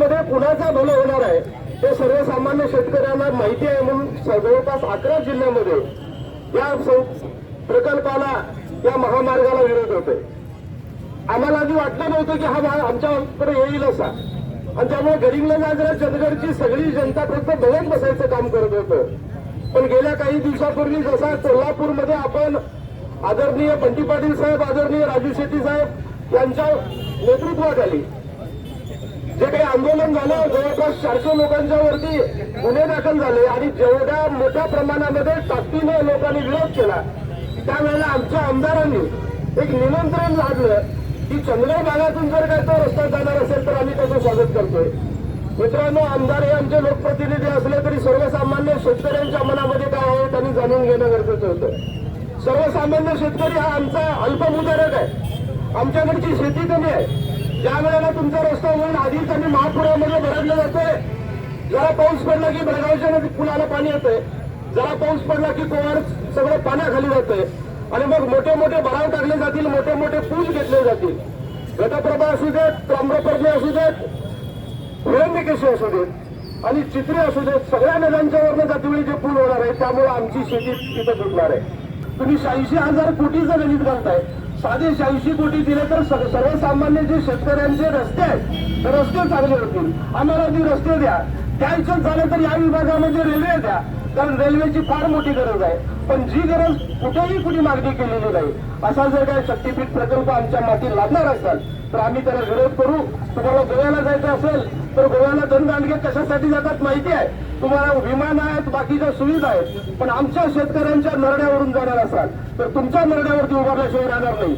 यामध्ये कुणाचा भलं होणार आहे हे सर्वसामान्य शेतकऱ्यांना माहिती आहे म्हणून जवळपास अकरा जिल्ह्यामध्ये या प्रकल्पाला या महामार्गाला विरोध होतोय. आम्हाला आधी वाटलं नव्हतं की हा भाग आमच्याकडे येईल असा. आणि त्यामुळे गडिंगला जागरा चंदगडची सगळी जनता फक्त बघत बसायचं काम करत होतं. पण गेल्या काही दिवसापूर्वी जसा कोल्हापूरमध्ये आपण आदरणीय बंटी पाटील साहेब आदरणीय राजू शेट्टी साहेब यांच्या नेतृत्वाखाली जे काही आंदोलन झालं जवळपास चारशे लोकांच्या वरती गुन्हे दाखल झाले आणि जेवढ्या मोठ्या प्रमाणामध्ये ताकदीने लोकांनी विरोध केला त्यावेळेला आमच्या आमदारांनी एक निमंत्रण लादलं की चंद्र भागातून जर काय तो रस्ता जाणार असेल तर आम्ही त्याचं स्वागत करतोय. मित्रांनो आमदार हे आमचे लोकप्रतिनिधी असले तरी सर्वसामान्य शेतकऱ्यांच्या मनामध्ये काय आहे त्यांनी जाणून घेणं गरजेचं होतं. सर्वसामान्य शेतकरी हा आमचा अल्पभूधारक आहे. आमच्याकडची शेती कमी आहे. ज्या वेळेला तुमचा रस्ता होईल आधी त्यांनी महापुरामध्ये भरडलं जातोय. जरा पाऊस पडला की बेळगावच्या नदी पुलाला पाणी येतंय. जरा पाऊस पडला की कोवार सगळं पाण्याखाली जातंय. आणि मग मोठे मोठे भराव टाकले जातील मोठे मोठे पूल घेतले जातील. गटप्रभा असू देत ताम्रपर्णी असू देत हिरण्यकेशी असू देत आणि चित्रे असू देत सगळ्या नद्यांच्या वरनं जातीवेळी जे पूल होणार आहे त्यामुळे आमची शेती तिथं तुटणार आहे. तुम्ही शहाऐंशी हजार कोटीचं गणित घालताय. साधे शहाऐंशी कोटी दिले तर सर्वसामान्य जे शेतकऱ्यांचे रस्ते आहेत ते रस्ते चांगले होतील. आम्हाला ती रस्ते द्या. द्यायचं झालं तर या विभागामध्ये रेल्वे द्या. कारण रेल्वेची फार मोठी गरज आहे. पण जी गरज कुठेही कुणी मागणी केलेली नाही. असा जर काय शक्तीपीठ प्रकल्प आमच्या मातीत लागणार असाल तर आम्ही त्याला विरोध करू. तुम्हाला गोव्याला जायचं असेल तर गोव्याला धनदांडगे कशासाठी जातात माहिती आहे? तुम्हाला विमान आहेत बाकीच्या सुविधा आहेत. पण आमच्या शेतकऱ्यांच्या नरड्यावरून जाणार असाल तर तुमच्या नरड्यावरती उभारल्याशिवाय राहणार नाही.